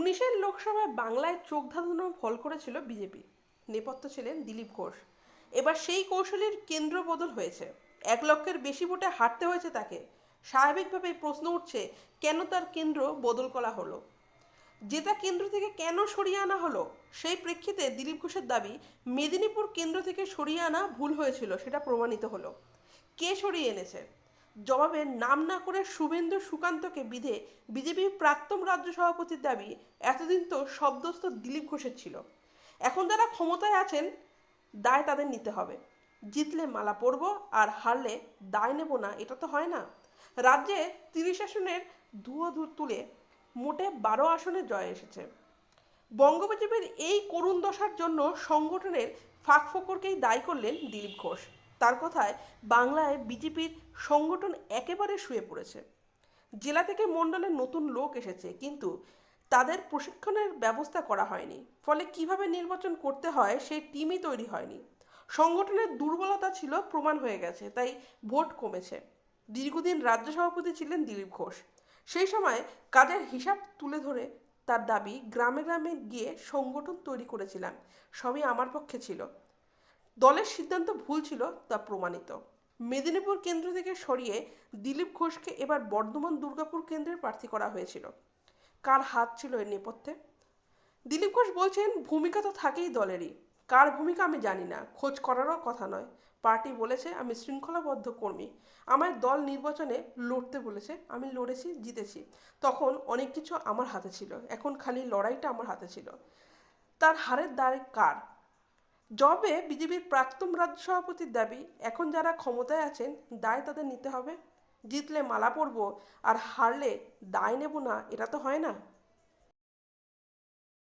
উনিশের লোকসভায় বাংলায় চোখ ধাঁধানো ফল করেছিল বিজেপি। নেপথ্য ছিলেন দিলীপ ঘোষ। এবার সেই কৌশলের কেন্দ্র বদল হয়েছে। এক লক্ষের বেশি ভোটে হারতে হয়েছে তাকে। স্বাভাবিকভাবেই প্রশ্ন উঠছে, কেন তার কেন্দ্র বদল করা হলো? জেতা কেন্দ্র থেকে কেন সরিয়ে আনা হলো, সেই প্রেক্ষিতে দিলীপ ঘোষের দাবি, মেদিনীপুর কেন্দ্র থেকে সরিয়ে আনা ভুল হয়েছিল, সেটা প্রমাণিত হলো। কে সরিয়ে এনেছে? জবাবে নাম না করে শুভেন্দু সুকান্তকে বিধে বিজেপির প্রাক্তন রাজ্য সভাপতির দাবি, এতদিন তো শব্দস্থ দিলীপ ঘোষের ছিল। এখন যারা ক্ষমতায় আছেন, দায় তাদের নিতে হবে। জিতলে মালা পরব আর হারলে দায় নেব না, এটা তো হয় না। রাজ্যে তিরিশ আসনের ধুয়ো তুলে মোটে বারো আসনে জয় এসেছে। বঙ্গবিজেপির এই করুণ দশার জন্য সংগঠনের ফাঁক ফোকরকেই দায়ী করলেন দিলীপ ঘোষ। তার কথায় বাংলায় বিজেপির সংগঠন একেবারে শুয়ে পড়েছে। জেলা থেকে মণ্ডলে নতুন লোক এসেছে, কিন্তু তাদের প্রশিক্ষণের ব্যবস্থা করা হয়নি। ফলে কীভাবে নির্বাচন করতে হয় সেই টিমই তৈরি হয়নি। সংগঠনের দুর্বলতা ছিল প্রমাণ হয়ে গেছে, তাই ভোট কমেছে। দীর্ঘদিন রাজ্য সভাপতি ছিলেন দিলীপ ঘোষ। সেই সময় কাজের হিসাব তুলে ধরে তার দাবি, গ্রামে গ্রামে গিয়ে সংগঠন তৈরি করেছিলাম, সবই আমার পক্ষে ছিল। দলের সিদ্ধান্ত ভুল ছিল তা প্রমাণিত। মেদিনীপুর কেন্দ্র থেকে সরিয়ে দিলীপ ঘোষকে এবার বর্ধমান দুর্গাপুর কেন্দ্রের প্রার্থী করা হয়েছিল। কার হাত ছিল এর নেপথ্যে? দিলীপ ঘোষ বলছেন, ভূমিকা তো থাকেই দলেরই। কার ভূমিকা আমি জানি না, খোঁজ করারও কথা নয়। পার্টি বলেছে, আমি শৃঙ্খলাবদ্ধ কর্মী। আমার দল নির্বাচনে লড়তে বলেছে, আমি লড়েছি, জিতেছি। তখন অনেক কিছু আমার হাতে ছিল। এখন খালি লড়াইটা আমার হাতে ছিল। তার হারের দায় কার? জবে বিজেপির প্রাক্তন রাজ্য সভাপতির দাবি, এখন যারা ক্ষমতায় আছেন, দায় তাদের নিতে হবে। জিতলে মালা পরব, আর হারলে দায় নেব না, এটা তো হয় না।